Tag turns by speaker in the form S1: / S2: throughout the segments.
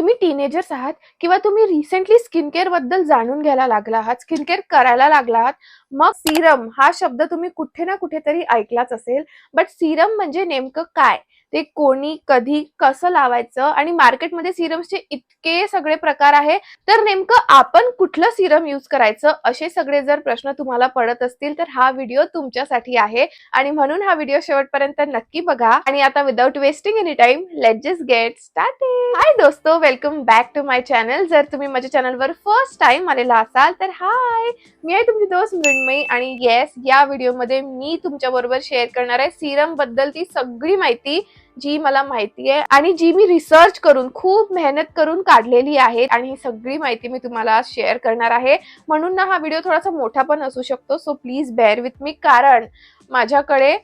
S1: तुम्ही टीनेजर्स आहात किंवा तुम्ही रिसेंटली स्किन केअरबद्दल जाणून घ्यायला लागला आहात स्किन केअर करायला लागला आहात मग सिरम हा शब्द तुम्ही कुठे ना कुठेतरी ऐकलाच असेल. बट सिरम म्हणजे नेमकं काय? ते कोणी कधी कसं लावायचं आणि मार्केटमध्ये सिरमचे इतके सगळे प्रकार आहे तर नेमकं आपण कुठलं सिरम यूज करायचं? असे सगळे जर प्रश्न तुम्हाला पडत असतील तर हा व्हिडिओ तुमच्यासाठी आहे. आणि म्हणून हा व्हिडिओ शेवटपर्यंत नक्की बघा. आणि आता without wasting any time let just get starting hi दोस्तो welcome back to my channel जर तुम्ही माझ्या चॅनलवर फर्स्ट टाइम आलेला असाल तर हाय मी आहे तुमची दोस्त मृण्मयी आणि येस या व्हिडिओमध्ये मी तुमच्याबरोबर शेअर करणार आहे सिरमबद्दल ती सगळी माहिती. जी मला माहिती आहे आणि जी मी रिसर्च करून खूप मेहनत करून काढलेली आहे आणि ही सगळी माहिती मी तुम्हाला शेअर करणार आहे. म्हणून ना हा व्हिडिओ थोडासा मोठा पण असू शकतो so please bear with me कारण माझ्याकडे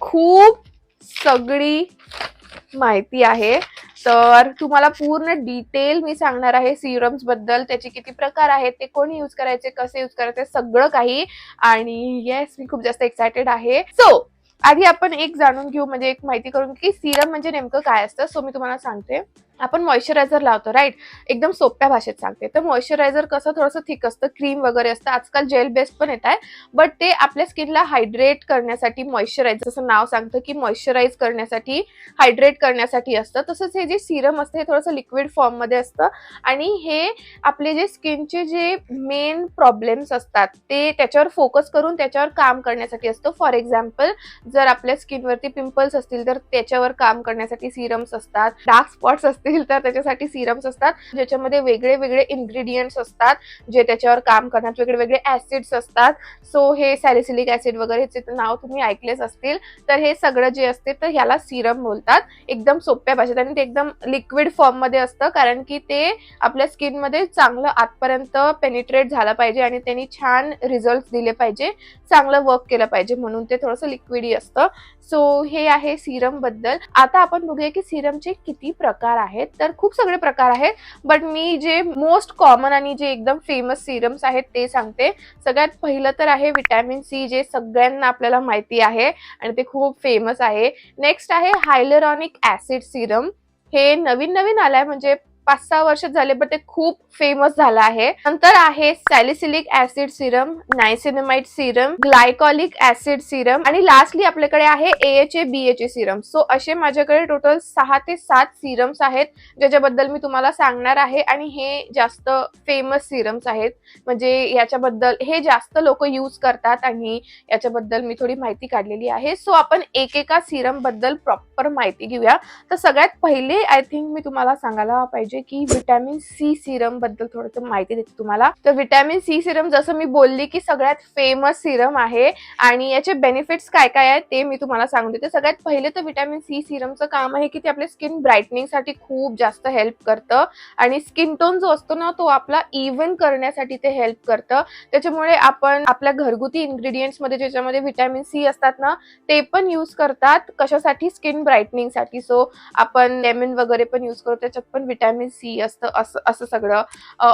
S1: खूप सगळी माहिती आहे. तर तुम्हाला पूर्ण डिटेल मी सांगणार आहे सिरम्सबद्दल त्याचे किती प्रकार आहेत ते कोणी यूज करायचे कसे यूज करायचे सगळं काही. आणि येस मी खूप जास्त एक्सायटेड आहे. सो आधी आपण एक जाणून घेऊ म्हणजे एक माहिती करून की सिरम म्हणजे नेमकं काय असतं सो मी तुम्हाला सांगते. आपण मॉइश्चरायझर लावतो राईट एकदम सोप्या भाषेत सांगते. तर मॉइश्चरायझर कसं थोडंसं थिक असतं क्रीम वगैरे असतं. आजकाल जेल बेस्ड पण येत आहे बट ते आपल्या स्किनला हायड्रेट करण्यासाठी मॉइश्चरायझर जसं नाव सांगतं की मॉइश्चराईज करण्यासाठी हायड्रेट करण्यासाठी असतं. तसंच हे जे सिरम असतं हे थोडंसं लिक्विड फॉर्ममध्ये असतं. आणि हे आपले जे स्किनचे जे मेन प्रॉब्लेम्स असतात ते त्याच्यावर फोकस करून त्याच्यावर काम करण्यासाठी असतं. फॉर एक्झाम्पल जर आपल्या स्किनवरती पिंपल्स असतील तर त्याच्यावर काम करण्यासाठी सिरम्स असतात. डार्क स्पॉट्स असतील तर त्याच्यासाठी सिरम्स असतात ज्याच्यामध्ये वेगळे वेगळे इन्ग्रेडियंट्स असतात जे त्याच्यावर काम करतात वेगळे वेगळे ऍसिड्स असतात. सो हे सॅलिसिलिक ऍसिड वगैरे ह्याचे नाव तुम्ही ऐकलेच असतील. तर हे सगळं जे असते तर ह्याला सिरम बोलतात. एकदम सोप्या भाषेत आणि ते एकदम लिक्विड फॉर्ममध्ये असतं कारण की ते आपल्या स्किनमध्ये चांगलं आतपर्यंत पेनिट्रेट झालं पाहिजे आणि त्यांनी छान रिझल्ट दिले पाहिजे चांगलं वर्क केलं पाहिजे म्हणून ते थोडंसं लिक्विडी असतं. सो हे आहे सिरमबद्दल. आता आपण बघूया की सिरमचे किती प्रकार आहेत. आहेत. तर खूप सगळे प्रकार आहेत. बट मी जे मोस्ट कॉमन आणि जे एकदम फेमस सिरम्स आहेत ते सांगते. सगळ्यात पहिलं तर आहे विटॅमिन सी जे सगळ्यांना आपल्याला माहिती आहे आणि ते खूप फेमस आहे. नेक्स्ट आहे हायलरॉनिक ऍसिड सिरम हे नवीन नवीन आलंय म्हणजे पाच सहा वर्ष झाले बट ते खूप फेमस झालं आहे. नंतर आहे salicylic acid serum niacinamide serum glycolic acid serum आणि लास्टली आपल्याकडे आहे AH A A serum so असे माझ्याकडे टोटल सहा ते सात सिरम्स आहेत ज्याच्याबद्दल मी तुम्हाला सांगणार आहे आणि हे जास्त फेमस सिरम्स आहेत. म्हणजे याच्याबद्दल हे जास्त लोक यूज करतात आणि याच्याबद्दल मी थोडी माहिती काढलेली आहे. सो आपण एकेका सिरमबद्दल प्रॉपर माहिती घेऊया. तर सगळ्यात पहिले आय थिंक मी तुम्हाला सांगायला पाहिजे की विटॅमिन सी सिरमबद्दल थोडंसं माहिती देते तुम्हाला. तर विटॅमिन सी सिरम जसं मी बोलली की सगळ्यात फेमस सिरम आहे आणि याचे बेनिफिट्स काय काय आहेत ते मी तुम्हाला सांगून देते. सगळ्यात पहिले तर विटॅमिन सी सिरमचं काम आहे की ते आपल्या स्किन ब्राईटनिंगसाठी खूप जास्त हेल्प करतं आणि स्किन टोन जो असतो ना तो आपला इव्हन करण्यासाठी ते हेल्प करतं. त्याच्यामुळे आपण आपल्या घरगुती इंग्रेडियंट्समध्ये ज्याच्यामध्ये विटॅमिन सी असतात ना ते पण यूज करतात कशासाठी? स्किन ब्राईटनिंगसाठी सो आपण लेमन वगैरे पण यूज करतो त्याच्यात पण व्हिटॅमिन सी असतं असं असं सगळं.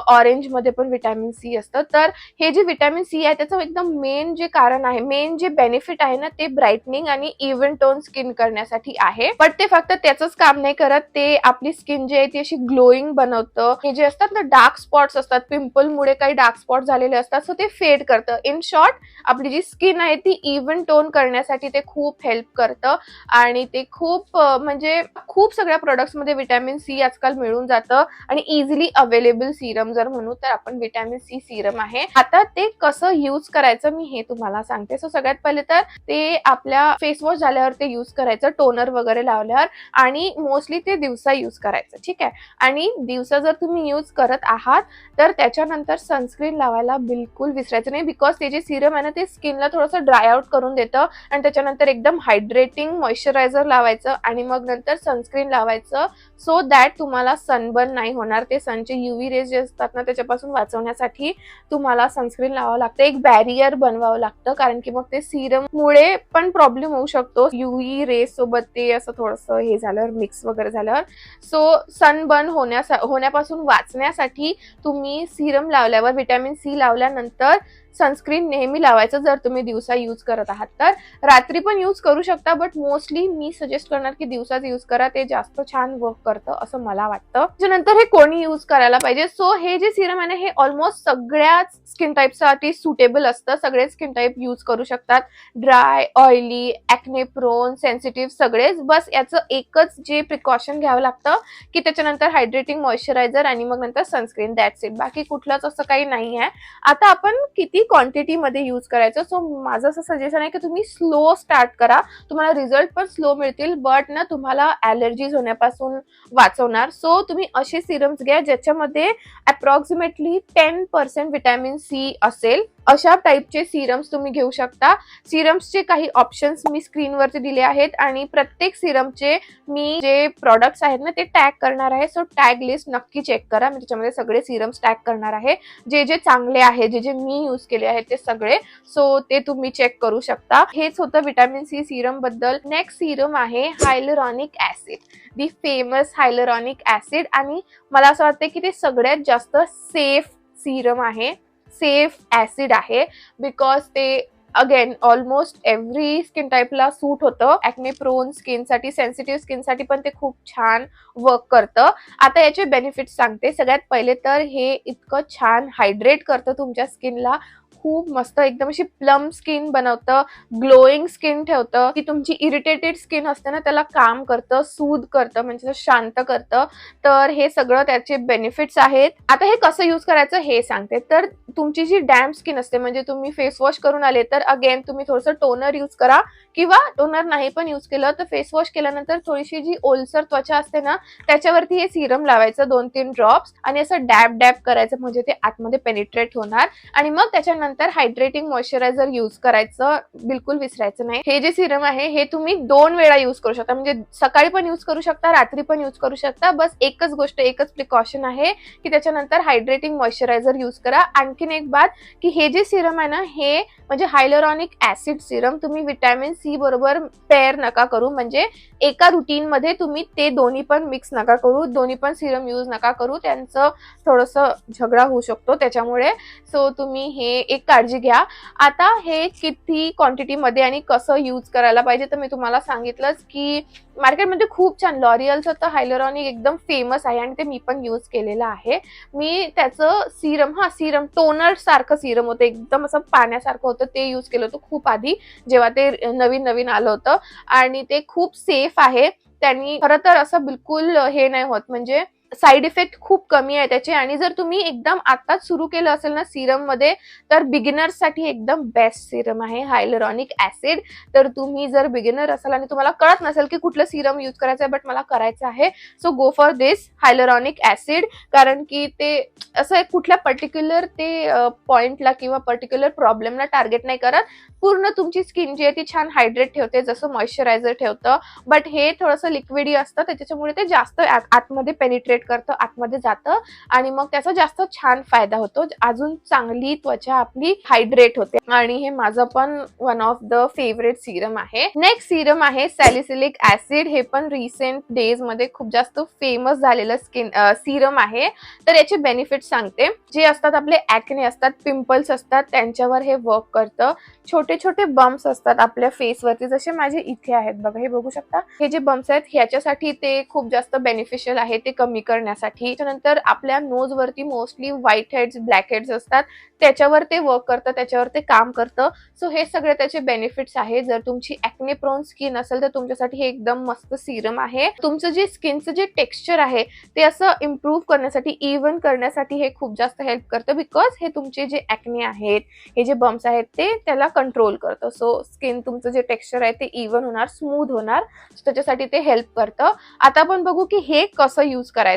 S1: ऑरेंजमध्ये पण व्हिटॅमिन सी असतं. तर हे जे विटॅमिन सी आहे त्याचं एकदम मेन जे कारण आहे मेन जे बेनिफिट आहे ना ते ब्राईटनिंग आणि इव्हन टोन स्किन करण्यासाठी आहे. बट ते फक्त त्याचंच काम नाही करत. ते आपली स्किन जी आहे ती अशी ग्लोईंग बनवतं. हे जे असतात ना डार्क स्पॉट्स असतात पिंपलमुळे काही डार्क स्पॉट झालेले असतात सो ते फेड करतं. इन शॉर्ट आपली जी स्किन आहे ती इव्हन टोन करण्यासाठी ते खूप हेल्प करतं. आणि ते खूप म्हणजे खूप सगळ्या प्रोडक्ट्समध्ये मध्ये सी आजकाल मिळून जातं. आणि इझिली अवेलेबल सिरम जर म्हणू तर आपण विटॅमिन सी सिरम आहे. आता ते कसं यूज करायचं मी हे तुम्हाला सांगते. सो सगळ्यात पहिले तर ते आपल्या फेस वॉश झाल्यावर ते यूज करायचं टोनर वगैरे लावल्यावर आणि मोस्टली ते दिवसा यूज करायचं. ठीक आहे? आणि दिवसा जर तुम्ही यूज करत आहात तर त्याच्यानंतर सनस्क्रीन लावायला बिलकुल विसरायचं नाही. बिकॉज ते जे सिरम आहे ना ते स्किनला थोडंसं ड्राय आउट करून देतं आणि त्याच्यानंतर एकदम हायड्रेटिंग मॉइश्चरायझर लावायचं आणि मग नंतर सनस्क्रीन लावायचं. सो दॅट तुम्हाला सन सनबर्न नाही होणार. ते सनचे युव्ही रेज जे असतात ना त्याच्यापासून वाचवण्यासाठी तुम्हाला सनस्क्रीन लावावं लागतं. एक बॅरियर बनवावं लागतं कारण की मग ते सिरम मुळे पण प्रॉब्लेम होऊ शकतो. युव्ही रेज सोबत ते असं थोडंसं हे झाल्यावर मिक्स वगैरे झाल्यावर. सो सनबर्न होण्यासा होण्यापासून वाचण्यासाठी तुम्ही सिरम लावल्यावर विटॅमिन सी लावल्यानंतर सनस्क्रीन नेहमी लावायचं जर तुम्ही दिवसा यूज करत आहात तर. रात्री पण यूज करू शकता बट मोस्टली मी सजेस्ट करणार की दिवसाच यूज करा ते जास्त छान वर्क करतं असं मला वाटतं. त्याच्यानंतर हे कोणी यूज करायला पाहिजे. सो हे जे सिरम आहे ना हे ऑलमोस्ट सगळ्याच स्किन टाईपसाठी सुटेबल असतं. सगळे स्किन टाईप यूज करू शकतात. Dry oily acne prone sensitive सगळेच. बस याचं एकच जे प्रिकॉशन घ्यावं लागतं की त्याच्यानंतर हायड्रेटिंग मॉइश्चरायझर आणि मग नंतर सनस्क्रीन दॅट्स इट बाकी कुठलंच असं काही नाही आहे आता आपण किती क्वांटिटीमध्ये यूज करायचं. सो माझं असं सजेशन आहे की तुम्ही स्लो स्टार्ट करा. तुम्हाला रिझल्ट पण स्लो मिळतील बट ना तुम्हाला ॲलर्जीज होण्यापासून वाचवणार. सो तुम्ही असे सिरम्स घ्या ज्याच्यामध्ये approximately ten percent vitamin C असेल. अशा टाईपचे सिरम्स तुम्ही घेऊ शकता. सिरम्सचे काही ऑप्शन्स मी स्क्रीनवरती दिले आहेत आणि प्रत्येक सिरमचे मी जे प्रॉडक्ट्स आहेत ना ते टॅग करणार आहे. सो टॅग लिस्ट नक्की चेक करा. मी त्याच्यामध्ये सगळे सिरम्स टॅग करणार आहे. जे जे चांगले आहे जे जे मी यूज केले आहेत ते सगळे. सो ते तुम्ही चेक करू शकता. हेच होतं विटॅमिन सी सिरमबद्दल. नेक्स्ट सिरम आहे hyaluronic acid the famous hyaluronic acid आणि मला असं वाटतं की ते सगळ्यात जास्त सेफ सिरम आहे. सेफ ऍसिड आहे बिकॉज ते अगेन ऑलमोस्ट एव्हरी स्किन टाईपला सूट होतं. ॲक्ने प्रोन स्किनसाठी सेन्सिटिव्ह स्किनसाठी पण ते खूप छान वर्क करतं. आता याचे बेनिफिट्स सांगते. सगळ्यात पहिले तर हे इतकं छान हायड्रेट करतं तुमच्या स्किनला खूप मस्त एकदम अशी प्लम स्किन बनवतं ग्लोईंग स्किन ठेवतं. की तुमची इरिटेटेड स्किन असते ना त्याला काम करतं सूद करतं म्हणजे शांत करतं. तर हे सगळं त्याचे बेनिफिट्स आहेत. आता हे कसं यूज करायचं हे सांगते. तर तुमची जी डॅम स्किन असते म्हणजे तुम्ही फेस वॉश करून आले तर अगेन तुम्ही थोडंसं टोनर यूज करा. किंवा टोनर नाही पण यूज केलं तर फेस वॉश केल्यानंतर थोडीशी जी ओलसर त्वचा असते ना त्याच्यावरती हे सिरम लावायचं दोन तीन ड्रॉप्स आणि असं डॅब डॅब करायचं म्हणजे ते आतमध्ये पेनिट्रेट होणार. आणि मग त्याच्यानंतर हायड्रेटिंग मॉइश्चरायझर यूज करायचं बिलकुल विसरायचं नाही. हे जे सिरम आहे हे तुम्ही दोन वेळा यूज करू शकता. म्हणजे सकाळी पण यूज करू शकता रात्री पण यूज करू शकता. बस एकच गोष्ट एकच प्रिकॉशन आहे की त्याच्यानंतर हायड्रेटिंग मॉइश्चरायझर यूज करा. आणखीन एक बात की हे जे सिरम आहे ना हे म्हणजे हायलरॉनिक ऍसिड सिरम तुम्ही विटॅमिन सी बरोबर पेअर नका करू. म्हणजे एका रुटीन मध्ये तुम्ही ते दोन्ही पण मिक्स नका करू. दोन्ही पण सिरम यूज नका करू. त्यांचं थोडंसं झगडा होऊ शकतो त्याच्यामुळे. सो तुम्ही हे एक काळजी घ्या. आता हे किती क्वांटिटीमध्ये आणि कसं यूज करायला पाहिजे तर मी तुम्हाला सांगितलंच की मार्केटमध्ये खूप छान लॉरियलचं तर हायलरॉनिक एकदम फेमस आहे आणि ते मी पण यूज केलेलं आहे. मी त्याचं सिरम हा सिरम टोनर सारखं सिरम होतं. एकदम असं पाण्यासारखं होतं ते यूज केलं होतं खूप आधी जेव्हा ते नवीन नवीन आलं होतं. आणि ते खूप सेफ आहे. त्यांनी खरं तर असं बिलकुल हे नाही होत. म्हणजे साईड इफेक्ट खूप कमी आहे त्याचे. आणि जर तुम्ही एकदम आत्ताच सुरू केलं असेल ना सिरममध्ये तर बिगिनर्ससाठी एकदम बेस्ट सिरम आहे हायलरॉनिक ऍसिड तर तुम्ही जर बिगिनर असाल आणि तुम्हाला कळत नसेल की कुठलं सिरम यूज करायचं आहे बट मला करायचं आहे so go for this hyaluronic acid कारण की ते असं कुठल्या पर्टिक्युलर ते पॉइंटला किंवा पर्टिक्युलर प्रॉब्लेमला टार्गेट नाही करत. पूर्ण तुमची स्किन जी आहे ती छान हायड्रेट ठेवते जसं मॉइश्चरायझर ठेवतं. बट हे थोडंसं लिक्विडी असतं त्याच्यामुळे ते जास्त आतमध्ये पेनिट्रेट करतं आतमध्ये जातं आणि मग त्याचा जास्त छान फायदा होतो. अजून चांगली त्वचा आपली हायड्रेट होते. आणि हे माझं पण one of the favourite serum आहे. नेक्स्ट सिरम आहे सॅलिसिलिक ऍसिड हे पण रिसेंट डेजमध्ये खूप जास्त फेमस झालेलं स्किन सिरम आहे. तर याचे बेनिफिट सांगते. जे असतात आपले ऍक्ने असतात पिंपल्स असतात त्यांच्यावर हे वर्क करतं. छोटे छोटे बम्प्स असतात आपल्या फेसवरती जसे माझे इथे आहेत. बघा हे बघू शकता? हे जे बम्प्स आहेत ह्याच्यासाठी ते खूप जास्त बेनिफिशियल आहे. ते कमी करण्यासाठी. त्याच्यानंतर आपल्या नोजवरती mostly white heads black heads असतात. त्याच्यावर ते वर्क करतं त्याच्यावर ते काम करतं. सो हे सगळे त्याचे बेनिफिट्स आहे जर तुमची ऍक्ने प्रोन स्किन असेल तर तुमच्यासाठी हे एकदम मस्त सिरम आहे. तुमचं जे स्किनचं जे टेक्स्चर आहे ते असं इम्प्रूव्ह करण्यासाठी इव्हन करण्यासाठी हे खूप जास्त हेल्प करतं. बिकॉज हे तुमचे जे ऍक्ने आहेत हे जे बम्स आहेत ते त्याला कंट्रोल करतं. सो स्किन तुमचं जे टेक्स्चर आहे ते इव्हन होणार स्मूथ होणार. त्याच्यासाठी ते हेल्प करतं. आता आपण बघू की हे कसं यूज करायचं.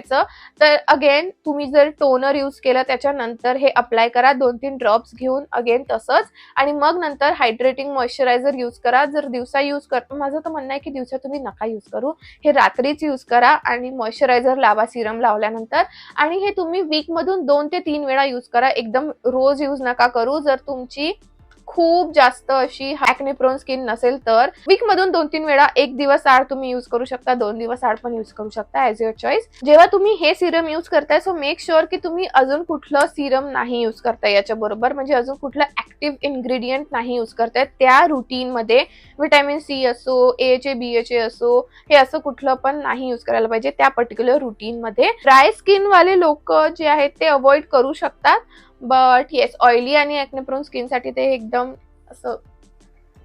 S1: तर अगेन तुम्ही जर टोनर यूज केलं त्याच्यानंतर हे अप्लाय करा. दोन तीन ड्रॉप्स घेऊन अगेन तसंच. आणि मग नंतर हायड्रेटिंग मॉइश्चरायझर यूज करा. जर दिवसा यूज कर माझं तर म्हणणं आहे की दिवसा तुम्ही नका यूज करू. हे रात्रीच यूज करा आणि मॉइश्चरायझर लावा सिरम लावल्यानंतर. आणि हे तुम्ही वीकमधून दोन ते तीन वेळा यूज करा. एकदम रोज यूज नका करू. जर तुमची खूप जास्त अशी ऍक्ने प्रोन स्किन नसेल तर वीक मधून दोन तीन वेळा एक दिवस आड तुम्ही युज करू शकता दोन दिवस आड पण युज करू शकता ॲज युअर चॉईस जेव्हा तुम्ही हे सिरम युज करताय सो मेक शुअर की तुम्ही अजून कुठलं सिरम नाही युज करताय याच्या बरोबर म्हणजे अजून कुठलं ऍक्टिव्ह इन्ग्रेडियंट नाही युज करताय त्या रुटीन मध्ये व्हिटॅमिन सी असो H A B H A असो हे असं कुठलं पण नाही युज करायला पाहिजे त्या पर्टिक्युलर रुटीन मध्ये. ड्राय स्किन वाले लोक जे आहेत ते अवॉइड करू शकतात. बट येस ऑइली आणि ऍक्नेप्रोन प्रोन स्किनसाठी ते एकदम असं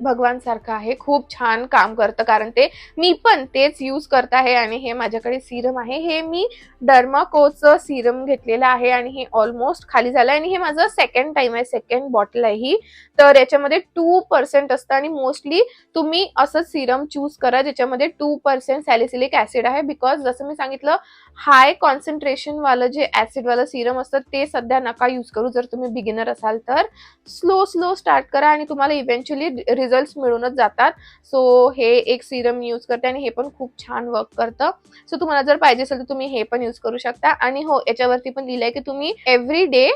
S1: भगवान सारखं आहे. खूप छान काम करतं. कारण ते मी पण तेच यूज करत आहे आणि हे माझ्याकडे सिरम आहे. हे मी डर्माकोचं सिरम घेतलेलं आहे आणि हे ऑलमोस्ट खाली झालं आणि हे माझं सेकंड टाइम आहे. सेकंड बॉटल आहे ही. तर याच्यामध्ये टू पर्सेंट असतं आणि मोस्टली तुम्ही असं सिरम चूज करा ज्याच्यामध्ये टू पर्सेंट सॅलिसिलिक ऍसिड आहे. बिकॉज जसं मी सांगितलं हाय कॉन्सन्ट्रेशनवालं जे ऍसिडवालं सिरम असतं ते सध्या नका यूज करू. जर तुम्ही बिगिनर असाल तर स्लो स्लो स्टार्ट करा आणि तुम्हाला इव्हेंच्युअली रिझल्ट मिळूनच जातात. सो हे एक सिरम यूज करते आणि हे पण खूप छान वर्क करतं. सो तुम्हाला जर पाहिजे असेल तर तुम्ही हे पण यूज करू शकता. आणि हो याच्यावरती पण लिहिलंय की तुम्ही एव्हरी डे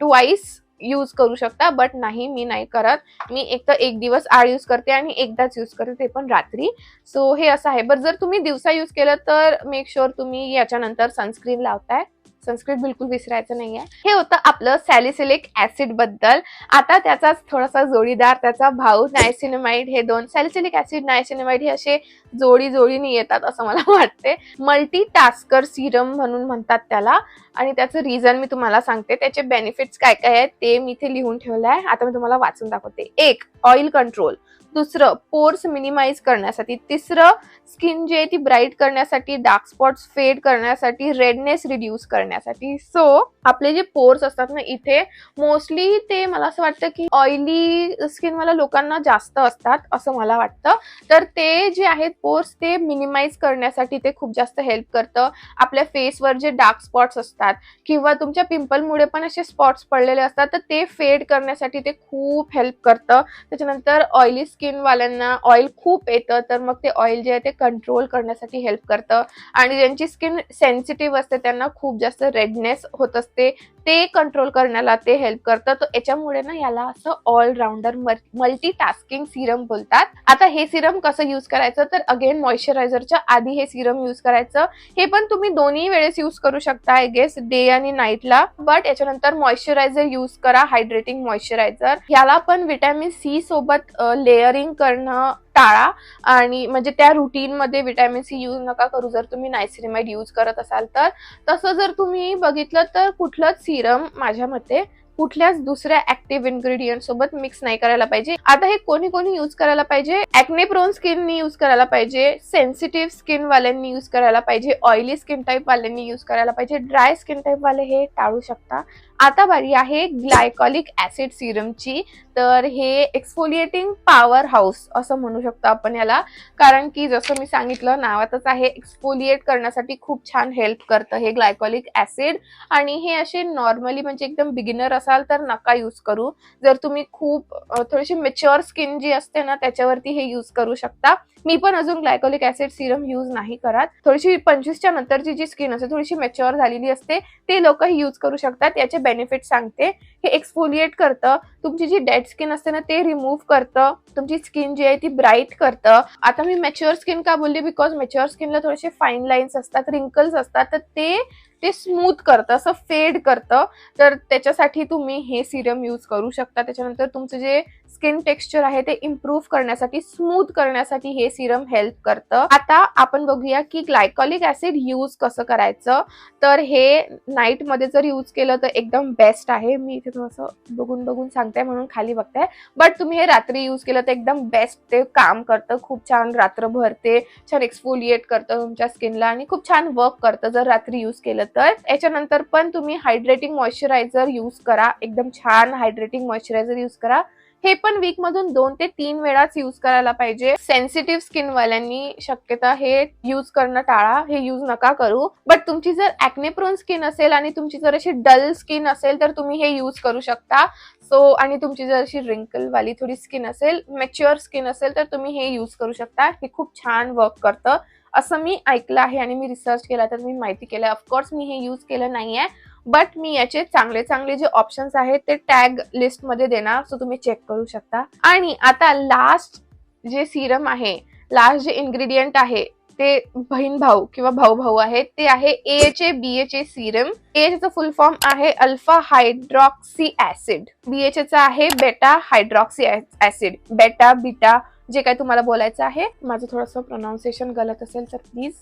S1: ट्वाईस यूज करू शकता बट नाही मी नाही करत. मी एक तर एक दिवस आड यूज करते आणि एकदाच यूज करते ते पण रात्री. सो हे असं आहे. बरं जर तुम्ही दिवसा यूज केलं तर मेक शुअर तुम्ही याच्यानंतर सनस्क्रीन लावताय. संस्कृत बिलकुल विसरायचं नाहीये. हे होतं आपलं सॅलिसिलिक ऍसिडबद्दल. आता त्याचाच थोडासा जोडीदार त्याचा भाऊ नायसिनेमाइड हे दोन. सॅलिसिलिक ऍसिड नायसिनेमाइड हे असे जोडी जोडीने येतात असं मला वाटते मल्टी टास्कर सिरम म्हणून म्हणतात त्याला. आणि त्याचं रिझन मी तुम्हाला सांगते. त्याचे बेनिफिट्स काय काय आहेत ते मी इथे लिहून ठेवलं आहे आता मी तुम्हाला वाचून दाखवते. एक ऑइल कंट्रोल दुसरं पोर्स मिनिमाइज करण्यासाठी तिसरं स्किन जी आहे ती ब्राईट करण्यासाठी डार्क स्पॉट्स फेड करण्यासाठी रेडनेस रिड्यूस करण्यासाठी. सो आपले जे पोर्स असतात ना इथे मोस्टली ते मला असं वाटतं की ऑइली स्किनवाल्या लोकांना जास्त असतात असं मला वाटतं. तर ते जे आहेत पोर्स ते मिनिमाइज करण्यासाठी ते खूप जास्त हेल्प करतं. आपल्या फेसवर जे डार्क स्पॉट्स असतात किंवा तुमच्या पिंपलमुळे पण असे स्पॉट्स पडलेले असतात तर ते फेड करण्यासाठी ते खूप हेल्प करतं. त्याच्यानंतर ऑइली स्किनवाल्यांना ऑइल खूप येतं तर मग ते ऑइल जे आहे ते कंट्रोल करण्यासाठी हेल्प करतं. आणि ज्यांची स्किन सेन्सिटिव्ह असते त्यांना खूप जास्त रेडनेस होत असते ते कंट्रोल करण्याला ते हेल्प करतं. तर याच्यामुळे ना याला असं ऑलराऊंडर मल्टी टास्किंग सिरम बोलतात. आता हे सिरम कसं युज करायचं? तर अगेन मॉइश्चरायझरच्या आधी हे सिरम युज करायचं. हे पण तुम्ही दोन्ही वेळेस युज करू शकता आय गेस डे आणि नाईटला बट याच्यानंतर मॉइश्चरायझर युज करा हायड्रेटिंग मॉइश्चरायझर ह्याला पण विटॅमिन सी सोबत लेअर लेअरिंग करणं टाळा. आणि म्हणजे त्या रुटीन मध्ये विटॅमिन सी यूज नका करू. जर तुम्ही नायसिनेमाइड यूज करत असाल तर. तसं जर तुम्ही बघितलं तर कुठलंच सिरम माझ्या मते कुठल्याच दुसऱ्या ऍक्टिव्ह इन्ग्रेडियंट सोबत मिक्स नाही करायला पाहिजे. आता हे कोणी कोणी युज करायला पाहिजे? ऍक्ने प्रोन स्किननी युज करायला पाहिजे. सेन्सिटिव्ह स्किन वाल्यांनी युज करायला पाहिजे. ऑइली स्किन टाईप वाल्यांनी युज करायला पाहिजे. ड्राय स्किन टाईप वाले हे टाळू शकता. आता बारी आहे ग्लायकॉलिक ऍसिड सिरमची तर हे एक्सफोलिएटिंग पॉवर हाऊस असं म्हणू शकतो आपण याला. कारण की जसं मी सांगितलं नावातच आहे एक्सफोलिएट करण्यासाठी खूप छान हेल्प करतं हे ग्लायकॉलिक ऍसिड आणि हे असे नॉर्मली म्हणजे एकदम बिगिनर असाल तर नका यूज करू. जर तुम्ही खूप थोडीशी मेच्युअर स्किन जी असते ना त्याच्यावरती हे यूज करू शकता. मी पण अजून ग्लायकॉलिक ऍसिड सिरम यूज नाही करत. थोडीशी पंचवीसच्या नंतरची जी स्किन असते थोडीशी मेच्युअर झालेली असते ते लोक यूज करू शकतात. याचे बेनिफिट सांगते. हे एक्सफोलिएट करतं. तुमची जी डेड स्किन असते ना ते रिमूव्ह करतं. तुमची स्किन जी आहे ती ब्राईट करतं. आता मी मॅच्युअर स्किन का बोलली? बिकॉज मॅच्युअर स्किनला थोडेसे फाईन लाईन्स असतात रिंकल्स असतात तर ते ते स्मूथ करतं असं फेड करतं. तर त्याच्यासाठी तुम्ही हे सिरम यूज करू शकता. त्याच्यानंतर तुमचं जे स्किन टेक्स्चर आहे ते इम्प्रूव्ह करण्यासाठी स्मूथ करण्यासाठी हे सिरम हेल्प करतं. आता आपण बघूया की ग्लायकॉलिक ऍसिड यूज कसं करायचं. तर हे नाईटमध्ये जर यूज केलं तर एकदम बेस्ट आहे. मी इथे थोडंसं बघून बघून सांगते म्हणून खाली बघताय बट तुम्ही हे रात्री यूज केलं तर एकदम बेस्ट ते काम करतं. खूप छान रात्रभर ते छान एक्सफोलिएट करतं तुमच्या स्किनला आणि खूप छान वर्क करतं जर रात्री यूज केलं तर याच्यानंतर पण तुम्ही हायड्रेटिंग मॉइश्चरायझर यूज करा. एकदम छान हायड्रेटिंग मॉइश्चरायझर यूज करा. हे पण वीक मधून दोन ते तीन वेळाच यूज करायला पाहिजे. सेन्सिटिव्ह स्किन वाल्यांनी शक्यता हे यूज करणं टाळा. हे यूज नका करू. बट तुमची जर ऍक्नेप्रोन स्किन असेल आणि तुमची जर अशी डल स्किन असेल तर तुम्ही हे यूज करू शकता. सो आणि तुमची जर अशी रिंकल वाली थोडी स्किन असेल मॅच्युअर स्किन असेल तर तुम्ही हे यूज करू शकता. हे खूप छान वर्क करतं. असं मी ऐकलं आहे आणि मी रिसर्च केला तर मी माहिती केलं ऑफकोर्स मी हे यूज केलं नाही आहे बट मी याचे चांगले चांगले जे ऑप्शन्स आहेत ते टॅग लिस्टमध्ये देणार सो तुम्ही चेक करू शकता. आणि आता लास्ट जे सिरम आहे लास्ट जे इन्ग्रेडियंट आहे ते बहीण भाऊ किंवा भाऊ भाऊ आहेत ते आहे H A serum H full form आहे अल्फा हायड्रॉक्सी ऍसिड बीएचचा आहे बेटा हायड्रॉक्सी ऍसिड बेटा बीटा जे काय तुम्हाला बोलायचं आहे माझं थोडंसं प्रोनाऊन्सिएशन गलत असेल तर प्लीज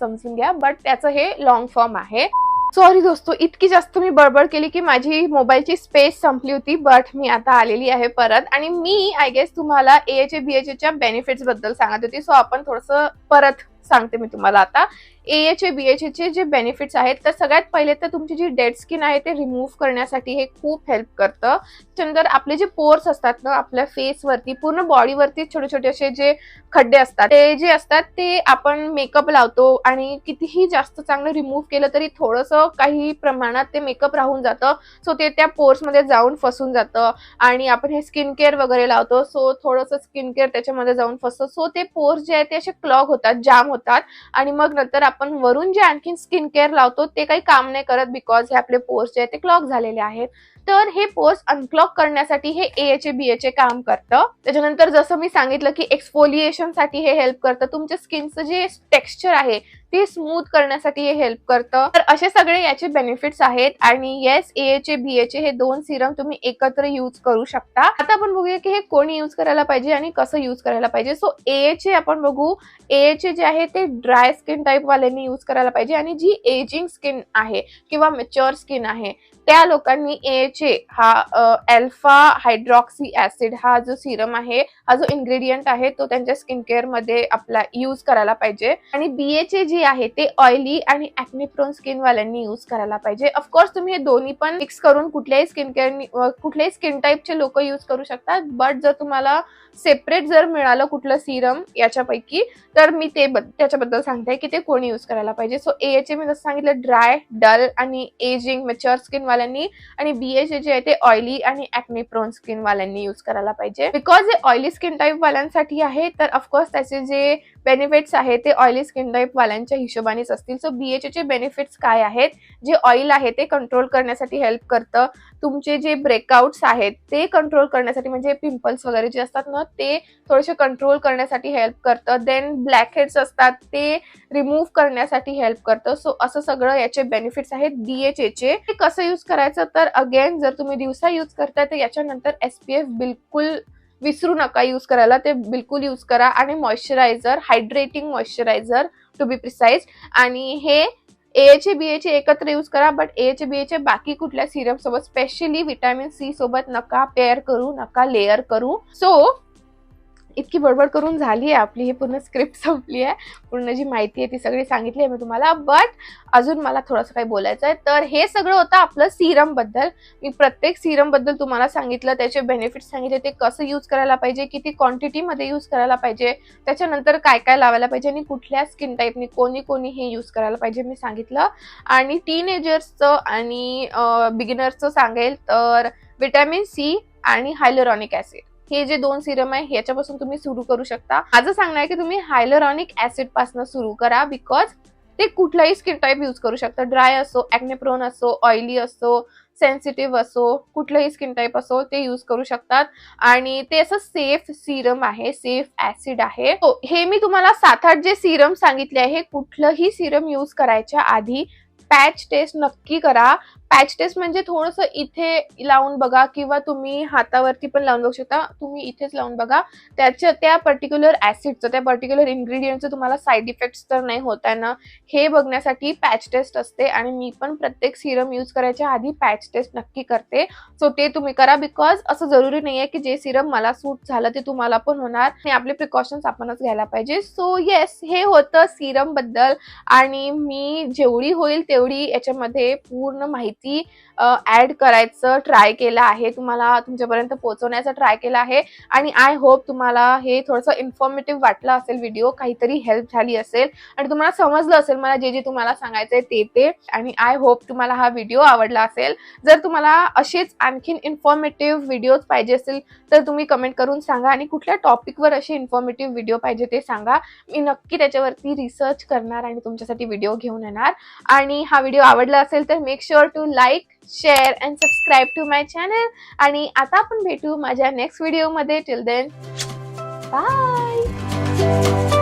S1: समजून घ्या. बट त्याचं हे लॉंग फॉर्म आहे. सॉरी दोस्तो इतकी जास्त मी बडबड केली की माझी मोबाईलची स्पेस संपली होती बट मी आता आलेली आहे परत. आणि मी आय गेस तुम्हाला एच बी च्या बेनिफिट्सबद्दल सांगत होती. सो आपण थोडस परत सांगते मी तुम्हाला आता. एएचए बी चे जे बेनिफिट्स आहेत तर सगळ्यात पहिले तर तुमची जी डेड स्किन आहे ते रिमूव्ह करण्यासाठी हे खूप हेल्प करतं. त्याच्यानंतर आपले जे पोर्स असतात ना आपल्या फेसवरती पूर्ण बॉडीवरती छोटे छोटे असे जे खड्डे असतात ते जे असतात ते आपण मेकअप लावतो आणि कितीही जास्त चांगलं रिमूव्ह केलं तरी थोडंसं काही प्रमाणात ते मेकअप राहून जातं. सो ते त्या पोर्समध्ये जाऊन फसून जातं आणि आपण हे स्किन केअर वगैरे लावतो. सो थोडंसं स्किन केअर त्याच्यामध्ये जाऊन फसतं. सो ते पोर्स जे आहेत ते असे क्लॉग होतात जाम होतात. आणि मग नंतर आपण वरून जे आणखी स्किन केअर लावतो ते काही काम नाही करत बिकॉज हे आपले पोर्स जे आहेत ते क्लॉक झालेले आहेत. तर हे पोर्स अनक्लॉक करण्यासाठी हे एच बी एचे काम करतं. त्याच्यानंतर जसं मी सांगितलं की एक्सफोलिएशनसाठी हे हेल्प करतं. तुमच्या स्किनचं जे टेक्स्चर आहे ते स्मूथ करण्यासाठी हे हेल्प करतं. तर असे सगळे याचे बेनिफिट्स आहेत आणि येस एच बीएचे हे दोन सिरम तुम्ही एकत्र युज करू शकता. आता आपण बघूया की हे कोणी युज करायला पाहिजे आणि कसं युज करायला पाहिजे. सो एच आपण बघू. एच जे आहे ते ड्राय स्किन टाईप वाल्यांनी युज करायला पाहिजे आणि जी एजिंग स्किन आहे किंवा मेच्युअर स्किन आहे त्या लोकांनी एच हा अल्फा हायड्रॉक्सी ऍसिड हा जो सिरम आहे हा जो इन्ग्रेडियंट आहे तो त्यांच्या स्किन केअरमध्ये आपला युज करायला पाहिजे. आणि बीएचे जे आहे ते ऑइली आणि ऍक्निप्रोन स्किन वाल्यांनी युज करायला पाहिजे. ऑफकोर्स तुम्ही हे दोन्ही पण मिक्स करून कुठल्याही स्किन केअर कुठल्याही स्किन टाईपचे लोक युज करू शकतात. बट जर तुम्हाला सेपरेट जर मिळालं कुठलं सिरम याच्यापैकी तर मी ते त्याच्याबद्दल सांगते की ते कोणी युज करायला पाहिजे. सो एच मी जसं सांगितलं ड्राय डल आणि एजिंग मेच्युअर स्किन वाल्यांनी आणि बीएच जे आहे ते ऑइली आणि ऍक्ने प्रोन स्किन वाल्यांनी युज करायला पाहिजे. बिकॉज हे ऑइली स्किन टाईप वाल्यांसाठी आहे तर ऑफकोर्स त्याचे जे बेनिफिट्स आहे ते ऑइली स्किन टाईप त्यांच्या हिशोबानेच असतील. सो बी एच चे बेनिफिट्स काय आहेत? जे ऑइल आहे ते कंट्रोल करण्यासाठी हेल्प करतं. तुमचे जे ब्रेकआउट्स आहेत ते कंट्रोल करण्यासाठी म्हणजे पिंपल्स वगैरे जे असतात ना ते थोडेसे कंट्रोल करण्यासाठी हेल्प करतं. देन ब्लॅक हेड्स असतात ते रिमूव्ह करण्यासाठी हेल्प करतं. सो असं सगळं याचे बेनिफिट्स आहेत. बी एच एचे ते कसं यूज करायचं? तर अगेन जर तुम्ही दिवसा यूज करताय तर याच्यानंतर एस पी एफ बिलकुल विसरू नका यूज करायला. ते बिलकुल यूज करा. आणि moisturiser hydrating moisturiser to be precise आणि हे एचे बीएचे एकत्र यूज करा बट एचे बीएचे बाकी कुठल्या सिरप सोबत स्पेशली विटॅमिन सी सोबत नका पेअर करू नका लेअर करू. सो इतकी बडबड करून झाली आहे आपली ही पूर्ण स्क्रिप्ट संपली आहे पूर्ण जी माहिती आहे ती सगळी सांगितली आहे मी तुम्हाला. बट अजून मला थोडंसं काही बोलायचं आहे तर हे सगळं होतं आपलं सिरमबद्दल मी प्रत्येक सिरमबद्दल तुम्हाला सांगितलं त्याचे बेनिफिट्स सांगितले ते कसं यूज करायला पाहिजे किती क्वांटिटीमध्ये यूज करायला पाहिजे त्याच्यानंतर काय काय लावायला पाहिजे आणि कुठल्या स्किन टाईपनी कोणी कोणी हे यूज करायला पाहिजे मी सांगितलं. आणि टीनेजर्सचं आणि बिगिनर्सचं सांगेल तर विटॅमिन सी आणि हायलोरॉनिक ॲसिड हे जे दोन सिरम आहे ह्याच्यापासून तुम्ही सुरू करू शकता. माझं सांगणं आहे की तुम्ही हायलरॉनिक ऍसिडपासून सुरू करा बिकॉज ते कुठलाही स्किन टाईप युज करू शकता. ड्राय असो ऍक्नेप्रोन असो ऑइली असो सेन्सिटिव्ह असो कुठलंही स्किन टाईप असो ते युज करू शकतात. आणि ते असं सेफ सिरम आहे सेफ ऍसिड आहे. हे मी तुम्हाला सात आठ जे सिरम सांगितले आहे कुठलंही सिरम युज करायच्या आधी पॅच टेस्ट नक्की करा. पॅच टेस्ट म्हणजे थोडंसं इथे लावून बघा किंवा तुम्ही हातावरती पण लावून बघू शकता. तुम्ही इथेच लावून बघा. त्याच्या त्या पर्टिक्युलर ऍसिडचं त्या पर्टिक्युलर इन्ग्रेडियंटचं तुम्हाला साईड इफेक्ट्स तर नाही होत आहे ना. हे बघण्यासाठी पॅच टेस्ट असते आणि मी पण प्रत्येक सिरम यूज करायच्या आधी पॅच टेस्ट नक्की करते. सो ते तुम्ही करा बिकॉज असं जरुरी नाही आहे की जे सिरम मला सूट झालं ते तुम्हाला पण होणार. आणि आपले प्रिकॉशन्स आपणच घ्यायला पाहिजे. सो येस हे होतं सिरमबद्दल आणि मी जेवढी होईल तेवढी याच्यामध्ये पूर्ण माहिती माहिती ॲड करायचं ट्राय केलं आहे तुम्हाला तुमच्यापर्यंत पोहोचवण्याचा ट्राय केला आहे. आणि आय होप तुम्हाला हे थोडंसं इन्फॉर्मेटिव्ह वाटलं असेल व्हिडिओ काहीतरी हेल्प झाली असेल. आणि तुम्हाला समजलं असेल मला जे जे तुम्हाला सांगायचं ते ते. आणि आय होप तुम्हाला हा व्हिडिओ आवडला असेल. जर तुम्हाला असेच आणखीन इन्फॉर्मेटिव्ह व्हिडिओज पाहिजे असेल तर तुम्ही कमेंट करून सांगा आणि कुठल्या टॉपिकवर असे इन्फॉर्मेटिव्ह व्हिडिओ पाहिजे ते सांगा. मी नक्की त्याच्यावरती रिसर्च करणार आणि तुमच्यासाठी व्हिडिओ घेऊन येणार. आणि हा व्हिडिओ आवडला असेल तर make sure to like share and subscribe to my channel आणि आता आपण भेटू माझ्या नेक्स्ट व्हिडिओमध्ये टिल देन बाय